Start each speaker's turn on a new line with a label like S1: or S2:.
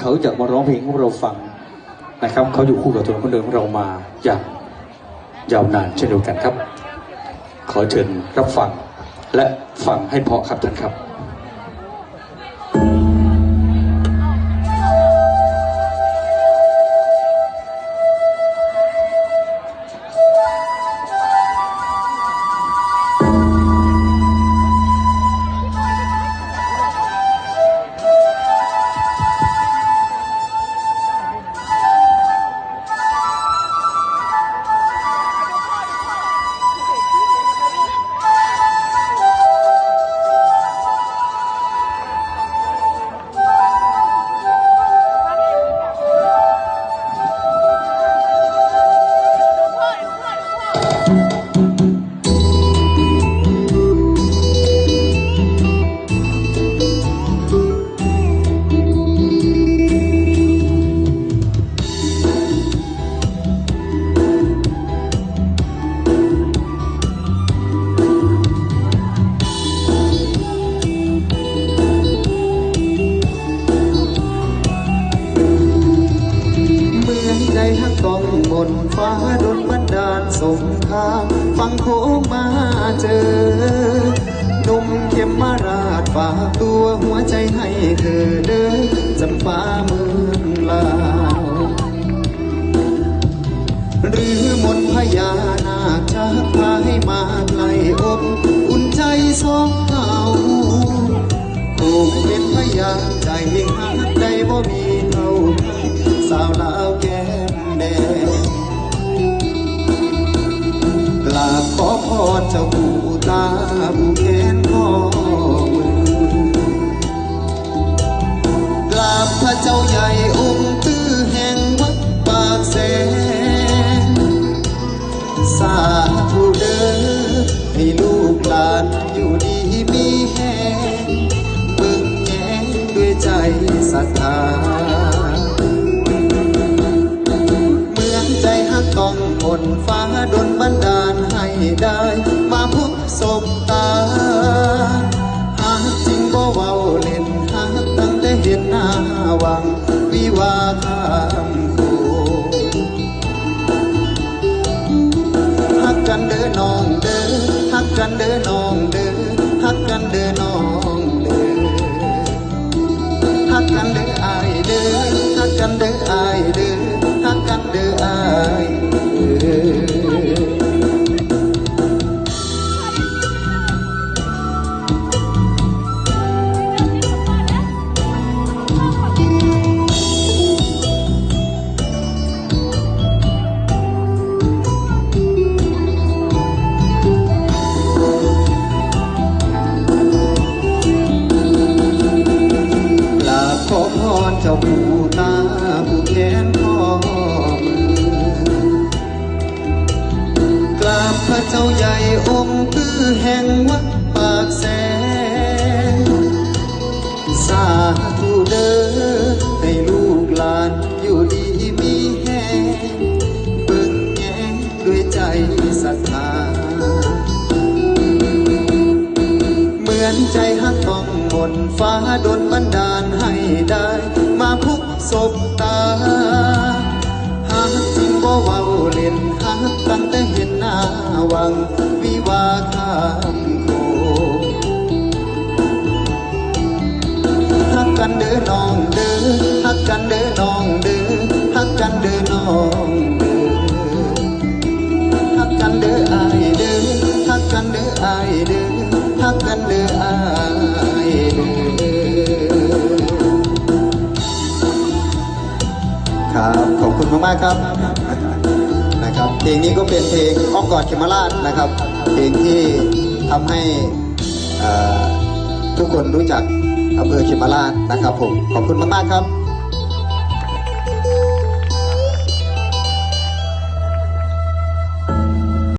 S1: เขาจะมาร้องเพลงให้เราฟังนะครับ เขาอยู่คู่กับตัวคนเดิมของเรามาอย่างยาวนานเช่นเดียวกันครับ ขอเชิญรับฟังและฟังให้เพาะครับท่านครับ
S2: ใจหักต้องมนฟ้าดนบันดาลสงทางฟังโคมาเจอนุ่มเข็มมาราดฝากตัวหัวใจให้เธอเด้อจำปาเมืองลาวหรือมนพญานาคชักพาให้มาไกลอบอุ่นใจสองเฮาคงเป็นพยาใจ บขอพรเจ้าผู้ตาผู้แขนข้อมือกราบพระเจ้าใหญ่องค์ตื้อแห่งวัดปากแสนสาธุเด้อให้ลูกหลานอยู่ดีมีแหงเบิ่งแยงด้วยใจศรัทธาเมืองใจหักต้องมนฟ้าดนบันดา ให้ได้มาพบศบตาหากจริงบ่เว้าเล่นหากตั้งแต่เห็นหน้าวังวิวาทามโคฮักกันเด้อน้องเด้อฮักกันเด้อน้องเด้อฮักกันเด้อ เจ้าใหญ่องค์คือแห่งวัดปากแสนสาธุเด้อให้ลูกหลานอยู่ดีมีแห้งเบิ่งแยงด้วยใจศรัทธาเหมือนใจหักต้องมนฟ้าดนบันดาลให้ได้ มาพุกศบตา วังวิวาทามโคฮักกันเด้อน้องเด้อฮักกันเด้อน้องเด้อฮักกันเด้อน้องเด้อฮักกันเด้ออายเด้อฮักกันเด้ออายเด้อฮักกันเด้ออายเด้อครับขอบคุณมากๆครับนะครับ ลงนี้ก็เป็นเพลงอ้อกกอดเขมราชนะครับ เพลงที่ทำให้ทุกคนรู้จักอำเภอเขมราชนะครับผม ขอบคุณมากๆครับ